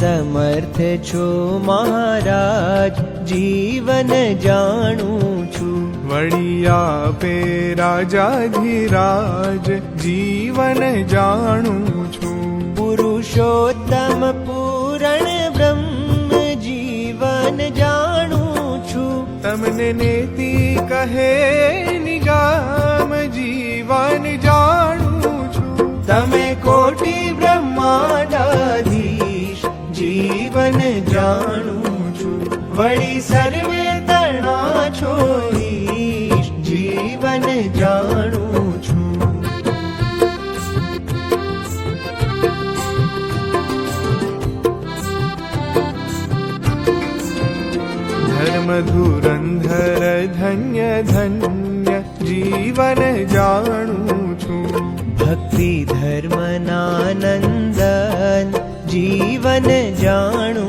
સમર્થ છો મહારાજ જીવન જાણું છું. વળી આપે રાજાધિરાજ જીવન જાણું છું. પુરુષોત્તમ પૂરણ બ્રહ્મ જીવન જાણું છું. તમને નેતિ કહે નિગામ જીવન જાણું છું. તમે કોટી જીવન જાણું છું વળી સર્વે તણા છો ઈશ જીવન જાણું છું ધર્મ ધુરંધર ધન્ય ધન્ય જીવન જાણું છું ભક્તિ ધર્મનાનંદન जीवन जानू